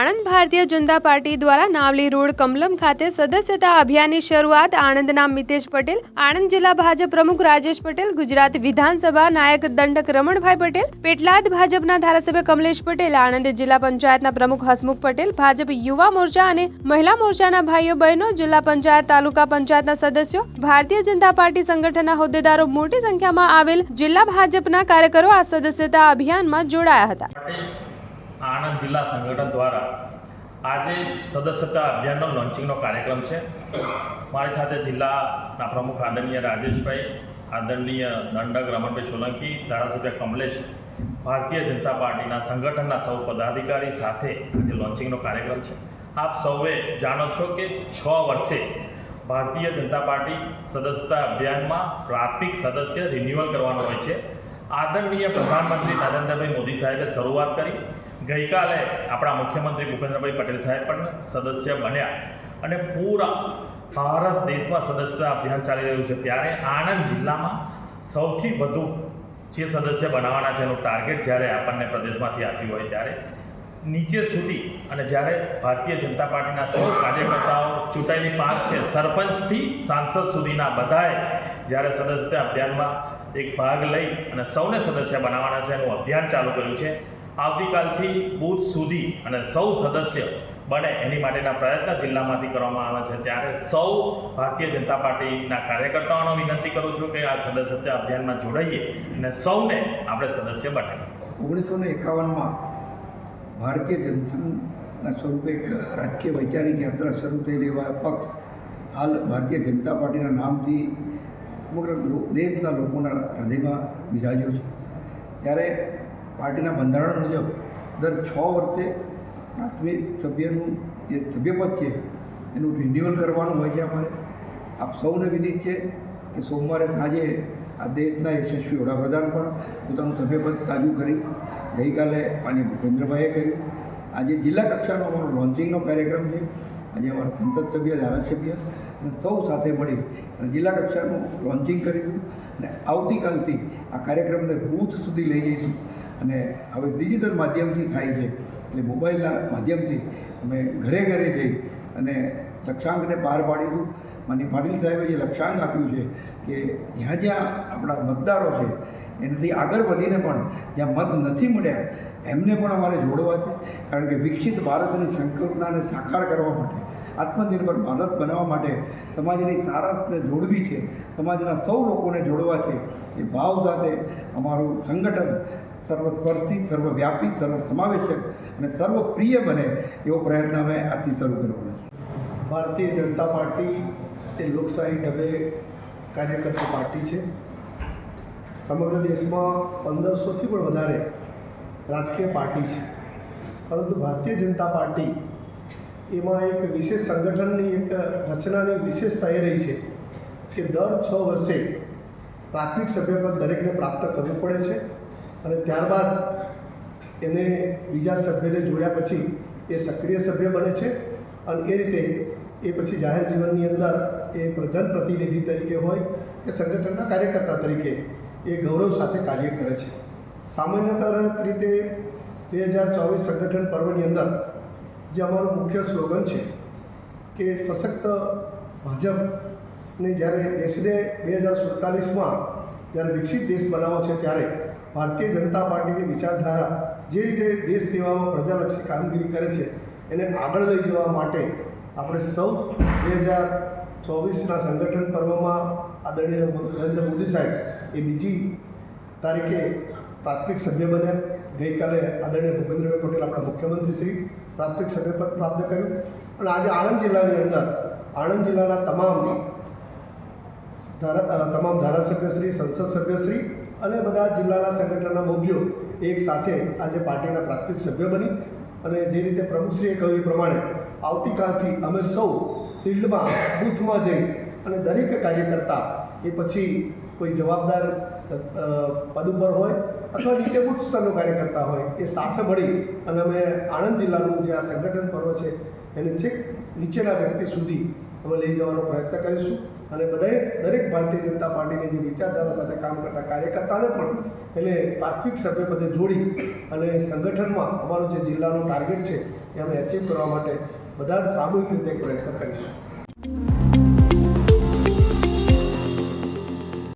Anand Bharatiya Janata party દ્વારા નાવલી road Kamalam ખાતે સદસ્યતા અભિયાનની શરૂઆત આણંદના મિતેશ પટેલ, આણંદ જિલ્લા ભાજપ પ્રમુખ રાજેશ પટેલ, ગુજરાત વિધાનસભા નાયક દંડક રમણભાઈ પટેલ, પેટલાદ ભાજપના ધારાસભ્ય કમલેશ પટેલ, આણંદ જિલ્લા પંચાયતના પ્રમુખ હસમુખ પટેલ, ભાજપ યુવા મોરચા અને મહિલા મોરચાના ભાઈઓ બહેનો, જિલ્લા પંચાયત, તાલુકા પંચાયતના સદસ્યો, ભારતીય જનતા પાર્ટી સંગઠનના હોદ્દેદારો મોટી સંખ્યામાં આવેલ જિલ્લા ભાજપના કાર્યકરો આ સદસ્યતા અભિયાનમાં જોડાયા હતા. આણંદ જિલ્લા સંગઠન દ્વારા આજે સદસ્યતા અભિયાનનો લોન્ચિંગનો કાર્યક્રમ છે. મારી સાથે જિલ્લાના પ્રમુખ આદરણીય રાજેશભાઈ, આદરણીય દંડક રમણભાઈ સોલંકી, ધારાસભ્ય કમલેશ, ભારતીય જનતા પાર્ટીના સંગઠનના સૌ પદાધિકારી સાથે આજે લોન્ચિંગનો કાર્યક્રમ છે. આપ સૌએ જાણો છો કે છ વર્ષે ભારતીય જનતા પાર્ટી સદસ્યતા અભિયાનમાં પ્રાથમિક સદસ્ય રિન્યુઅલ કરવાનો હોય છે. આદરણીય પ્રધાનમંત્રી નરેન્દ્રભાઈ મોદી સાહેબે શરૂઆત કરી. ગઈકાલે આપણા મુખ્યમંત્રી ભૂપેન્દ્રભાઈ પટેલ સાહેબ પણ સદસ્ય બન્યા અને પૂરા ભારત દેશમાં સદસ્યતા અભિયાન ચાલી રહ્યું છે. ત્યારે આણંદ જિલ્લામાં સૌથી વધુ જે સદસ્ય બનાવવાના છે એનું ટાર્ગેટ જ્યારે આપણને પ્રદેશમાંથી આપ્યું હોય ત્યારે નીચે સુધી અને જ્યારે ભારતીય જનતા પાર્ટીના સૌ કાર્યકર્તાઓ ચૂંટાયેલી પાંચ છે, સરપંચથી સાંસદ સુધીના બધાએ જ્યારે સદસ્યતા અભિયાનમાં એક ભાગ લઈ અને સૌને સદસ્ય બનાવવાના છે, એનું અભિયાન ચાલુ કર્યું છે. આવતીકાલથી બૂથ સુધી અને સૌ સદસ્ય બને એની માટેના પ્રયત્ન જિલ્લામાંથી કરવામાં આવે છે. ત્યારે સૌ ભારતીય જનતા પાર્ટીના કાર્યકર્તાઓનો વિનંતી કરું છું કે આ સદસ્યતા અભિયાનમાં જોડાઈએ અને સૌને આપણે સદસ્ય બનાવીએ ઓગણીસો ને એકાવનમાં ભારતીય જનસંઘના સ્વરૂપે એક રાજકીય વૈચારિક યાત્રા શરૂ થયેલી એવા પક્ષ હાલ ભારતીય જનતા પાર્ટીના નામથી સમગ્ર દેશના લોકોના હૃદયમાં બિરાજ્યો છે. ત્યારે પાર્ટીના બંધારણ મુજબ દર છ વર્ષે પ્રાથમિક સભ્યનું જે સભ્યપદ છે, એનું રિન્યુઅલ કરવાનું હોય છે અમારે. આપ સૌને વિદિત છે કે સોમવારે સાંજે આ દેશના યશસ્વી વડાપ્રધાન પણ પોતાનું સભ્યપદ તાજું કરી ગઈકાલે માનીય ભૂપેન્દ્રભાઈએ કર્યું. આજે જિલ્લા કક્ષાનો અમારો લોન્ચિંગનો કાર્યક્રમ છે. આજે અમારા સંસદ સભ્ય, ધારાસભ્ય અને સૌ સાથે મળી અને જિલ્લા કક્ષાનું લોન્ચિંગ કરીશું અને આવતીકાલથી આ કાર્યક્રમને બૂથ સુધી લઈ જઈશું. અને હવે ડિજિટલ માધ્યમથી થાય છે. એટલે મોબાઈલના માધ્યમથી અમે ઘરે ઘરે જઈ અને લક્ષ્યાંકને પાર પાડીશું. માની પાટીલ સાહેબે જે લક્ષ્યાંક આપ્યું છે કે જ્યાં જ્યાં આપણા મતદારો છે, એનાથી આગળ વધીને પણ જ્યાં મત નથી મળ્યા, એમને પણ અમારે જોડવા છે. કારણ કે વિકસિત ભારતની સંકલ્પનાને સાકાર કરવા માટે આત્મનિર્ભર ભારત બનાવવા માટે સમાજની સારસને જોડવી છે. સમાજના સૌ લોકોને જોડવા છે. એ ભાવ સાથે અમારું સંગઠન સર્વસ્પર્શી, સર્વવ્યાપી સર્વ સમાવેશક અને સર્વપ્રિય બને એવો પ્રયત્ન અમે આજથી શરૂ કરવાનો છે. ભારતીય જનતા પાર્ટી એ લોકશાહી ઢબે કાર્ય પાર્ટી છે. સમગ્ર દેશમાં પંદરસોથી પણ વધારે રાજકીય પાર્ટી છે. પરંતુ ભારતીય જનતા પાર્ટી એમાં એક વિશેષ સંગઠનની એક રચનાની વિશેષતા એ રહી છે કે દર છ વર્ષે પ્રાથમિક સભ્યપદ દરેકને પ્રાપ્ત કરવું પડે છે અને ત્યારબાદ એને બીજા સભ્યને જોડ્યા પછી એ સક્રિય સભ્ય બને છે અને એ રીતે એ પછી જાહેર જીવનની અંદર એ પ્ર- જનપ્રતિનિધિ તરીકે હોય કે સંગઠનના કાર્યકર્તા તરીકે એ ગૌરવ સાથે કાર્ય કરે છે. સામાન્યતઃ રીતે બે હજાર ચોવીસ સંગઠન પર્વની અંદર જે અમારું મુખ્ય સ્લોગન છે કે સશક્ત ભાજપને જ્યારે દેશને બે હજાર સુડતાલીસમાં જ્યારે વિકસિત દેશ બનાવો છે ત્યારે ભારતીય જનતા પાર્ટીની વિચારધારા જે રીતે દેશ સેવામાં પ્રજાલક્ષી કામગીરી કરે છે એને આગળ લઈ જવા માટે આપણે સૌ બે હજાર ચોવીસના સંગઠન પર્વમાં આદરણીય નરેન્દ્ર મોદી સાહેબ એ બીજી તારીખે પ્રાથમિક સભ્ય બન્યા. ગઈકાલે આદરણીય ભૂપેન્દ્રભાઈ પટેલ આપણા મુખ્યમંત્રી શ્રી પ્રાથમિક સભ્યપદ પ્રાપ્ત કર્યું. અને આજે આણંદ જિલ્લાની અંદર, આણંદ જિલ્લાના તમામ તમામ ધારાસભ્યશ્રી, સંસદ સભ્યશ્રી અને બધા જિલ્લાના સંગઠનના મોભીઓ એક સાથે આજે પાર્ટીના પ્રાથમિક સભ્ય બની. અને જે રીતે પ્રભુશ્રીએ કહ્યું એ પ્રમાણે, આવતીકાલથી અમે સૌ ફિલ્ડમાં, બૂથમાં જઈ અને દરેક કાર્યકર્તા એ પછી કોઈ જવાબદાર પદ ઉપર હોય અથવા નીચે ઉચ્ચ સ્તરનો કાર્યકર્તા હોય, એ સાથે મળી અને અમે આણંદ જિલ્લાનું જે આ સંગઠન પર્વ છે, એને છેક નીચેના વ્યક્તિ સુધી અમે લઈ જવાનો પ્રયત્ન કરીશું અને બધાએ દરેક ભારતીય જનતા પાર્ટીની જે વિચારધારા સાથે કામ કરતા કાર્યકર્તાને પણ એને પ્રાથમિક સભ્યપદે જોડી અને સંગઠનમાં અમારો જે જિલ્લાનો ટાર્ગેટ છે, એ અમે અચીવ કરવા માટે બધા સામૂહિક રીતે પ્રયત્ન કરીશું.